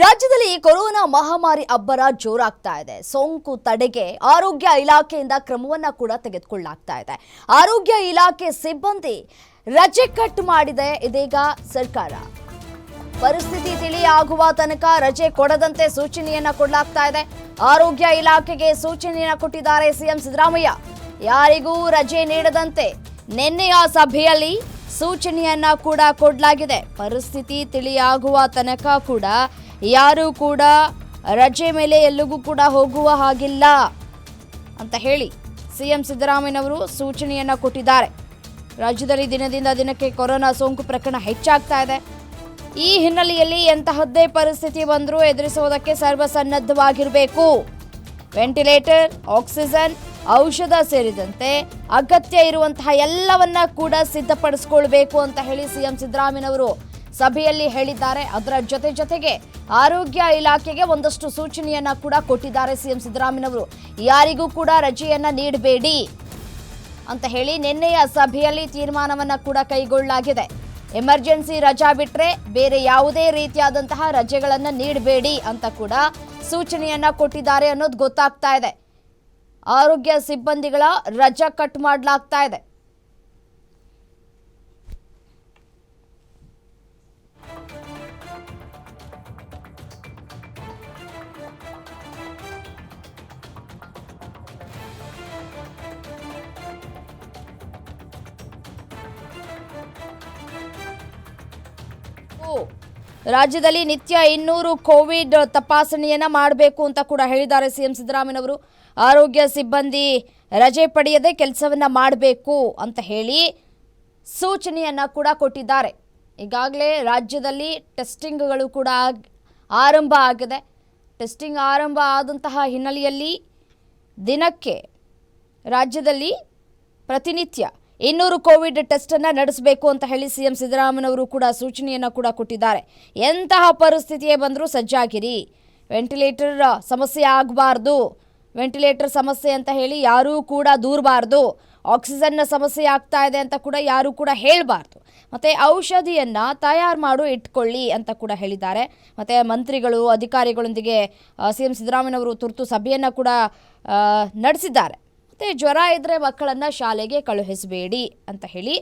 ರಾಜ್ಯದಲ್ಲಿ ಕೊರೋನಾ ಮಹಾಮಾರಿ ಅಬ್ಬರ ಜೋರಾಗ್ತಾ ಇದೆ. ಸೋಂಕು ತಡೆಗೆ ಆರೋಗ್ಯ ಇಲಾಖೆಯಿಂದ ಕ್ರಮವನ್ನ ಕೂಡ ತೆಗೆದುಕೊಳ್ಳಲಾಗ್ತಾ ಇದೆ. ಆರೋಗ್ಯ ಇಲಾಖೆ ಸಿಬ್ಬಂದಿ ರಜೆ ಕಟ್ ಮಾಡಿದೆ. ಇದೀಗ ಸರ್ಕಾರ ಪರಿಸ್ಥಿತಿ ತಿಳಿಯಾಗುವ ತನಕ ರಜೆ ಕೊಡದಂತೆ ಸೂಚನೆಯನ್ನ ಕೊಡಲಾಗ್ತಾ ಇದೆ. ಆರೋಗ್ಯ ಇಲಾಖೆಗೆ ಸೂಚನೆಯನ್ನ ಕೊಟ್ಟಿದ್ದಾರೆ ಸಿಎಂ ಸಿದ್ದರಾಮಯ್ಯ. ಯಾರಿಗೂ ರಜೆ ನೀಡದಂತೆ ನಿನ್ನೆಯ ಸಭೆಯಲ್ಲಿ ಸೂಚನೆಯನ್ನ ಕೂಡ ಕೊಡಲಾಗಿದೆ. ಪರಿಸ್ಥಿತಿ ತಿಳಿಯಾಗುವ ತನಕ ಕೂಡ ಯಾರು ಕೂಡ ರಜೆ ಮೇಲೆ ಎಲ್ಲಿಗೂ ಕೂಡ ಹೋಗುವ ಹಾಗಿಲ್ಲ ಅಂತ ಹೇಳಿ ಸಿಎಂ ಸಿದ್ದರಾಮಯ್ಯನವರು ಸೂಚನೆಯನ್ನ ಕೊಟ್ಟಿದ್ದಾರೆ. ರಾಜ್ಯದಲ್ಲಿ ದಿನದಿಂದ ದಿನಕ್ಕೆ ಕೊರೋನಾ ಸೋಂಕು ಪ್ರಕರಣ ಹೆಚ್ಚಾಗ್ತಾ ಇದೆ. ಈ ಹಿನ್ನೆಲೆಯಲ್ಲಿ ಎಂತಹದ್ದೇ ಪರಿಸ್ಥಿತಿ ಬಂದರೂ ಎದುರಿಸುವುದಕ್ಕೆ ಸರ್ವಸನ್ನದ್ಧವಾಗಿರಬೇಕು. ವೆಂಟಿಲೇಟರ್, ಆಕ್ಸಿಜನ್, ಔಷಧ ಸೇರಿದಂತೆ ಅಗತ್ಯ ಇರುವಂತಹ ಎಲ್ಲವನ್ನ ಕೂಡ ಸಿದ್ಧಪಡಿಸ್ಕೊಳ್ಬೇಕು ಅಂತ ಹೇಳಿ ಸಿಎಂ ಸಿದ್ದರಾಮಯ್ಯನವರು ಸಭೆಯಲ್ಲಿ ಹೇಳಿದ್ದಾರೆ. ಅದರ ಜೊತೆ ಜೊತೆಗೆ ಆರೋಗ್ಯ ಇಲಾಖೆಗೆ ಒಂದಷ್ಟು ಸೂಚನೆಯನ್ನ ಕೂಡ ಕೊಟ್ಟಿದ್ದಾರೆ ಸಿಎಂ ಸಿದ್ದರಾಮಯ್ಯನವರು ಯಾರಿಗೂ ಕೂಡ ರಜೆಯನ್ನ ನೀಡಬೇಡಿ ಅಂತ ಹೇಳಿ ನಿನ್ನೆಯ ಸಭೆಯಲ್ಲಿ ತೀರ್ಮಾನವನ್ನ ಕೂಡ ಕೈಗೊಳ್ಳಲಾಗಿದೆ. ಎಮರ್ಜೆನ್ಸಿ ರಜಾ ಬಿಟ್ರೆ ಬೇರೆ ಯಾವುದೇ ರೀತಿಯಾದಂತಹ ರಜೆಗಳನ್ನ ನೀಡಬೇಡಿ ಅಂತ ಕೂಡ ಸೂಚನೆಯನ್ನ ಕೊಟ್ಟಿದ್ದಾರೆ ಅನ್ನೋದು ಗೊತ್ತಾಗ್ತಾ ಇದೆ. ಆರೋಗ್ಯ ಸಿಬ್ಬಂದಿಗಳ ರಜಾ ಕಟ್ ಮಾಡಲಾಗ್ತಾ ಇದೆ. ರಾಜ್ಯದಲ್ಲಿ ನಿತ್ಯ ಇನ್ನೂರು ಕೋವಿಡ್ ತಪಾಸಣೆಯನ್ನ ಮಾಡಬೇಕು ಅಂತ ಕೂಡ ಹೇಳಿದ್ದಾರೆ ಸಿಎಂ ಸಿದ್ದರಾಮಯ್ಯನವರು ಆರೋಗ್ಯ ಸಿಬ್ಬಂದಿ ರಜೆ ಪಡೆಯದೆ ಕೆಲಸವನ್ನ ಮಾಡಬೇಕು ಅಂತ ಹೇಳಿ ಸೂಚನೆಯನ್ನ ಕೂಡ ಕೊಟ್ಟಿದ್ದಾರೆ. ಈಗಾಗಲೇ ರಾಜ್ಯದಲ್ಲಿ ಟೆಸ್ಟಿಂಗ್ಗಳು ಕೂಡ ಆರಂಭ ಆಗಿದೆ. ಟೆಸ್ಟಿಂಗ್ ಆರಂಭ ಆದಂತಹ ಹಿನ್ನೆಲೆಯಲ್ಲಿ ದಿನಕ್ಕೆ ರಾಜ್ಯದಲ್ಲಿ ಪ್ರತಿನಿತ್ಯ ಇನ್ನೂರು ಕೋವಿಡ್ ಟೆಸ್ಟ್ ಅನ್ನ ನಡೆಸಬೇಕು ಅಂತ ಹೇಳಿ ಸಿಎಂ ಸಿದ್ದರಾಮಯ್ಯನವರು ಕೂಡ ಸೂಚನೆಯನ್ನ ಕೂಡ ಕೊಟ್ಟಿದ್ದಾರೆ. ಎಂತಹ ಪರಿಸ್ಥಿತಿಯೇ ಬಂದರೂ ಸಜ್ಜಾಗಿರಿ. ವೆಂಟಿಲೇಟರ್ ಸಮಸ್ಯೆ ಆಗಬಾರ್ದು. ವೆಂಟಿಲೇಟರ್ ಸಮಸ್ಯೆ ಅಂತ ಹೇಳಿ ಯಾರೂ ಕೂಡ ದೂರಬಾರ್ದು. ಆಕ್ಸಿಜನ್ನ ಸಮಸ್ಯೆ ಆಗ್ತಾ ಇದೆ ಅಂತ ಕೂಡ ಯಾರೂ ಕೂಡ ಹೇಳಬಾರ್ದು. ಮತ್ತು ಔಷಧಿಯನ್ನು ತಯಾರು ಮಾಡು, ಇಟ್ಕೊಳ್ಳಿ ಅಂತ ಕೂಡ ಹೇಳಿದ್ದಾರೆ. ಮತ್ತು ಮಂತ್ರಿಗಳು, ಅಧಿಕಾರಿಗಳೊಂದಿಗೆ ಸಿ ಎಂ ಸಿದ್ದರಾಮಯ್ಯನವರು ತುರ್ತು ಸಭೆಯನ್ನು ಕೂಡ ನಡೆಸಿದ್ದಾರೆ. ಮತ್ತು ಜ್ವರ ಇದ್ದರೆ ಮಕ್ಕಳನ್ನು ಶಾಲೆಗೆ ಕಳುಹಿಸಬೇಡಿ ಅಂತ ಹೇಳಿ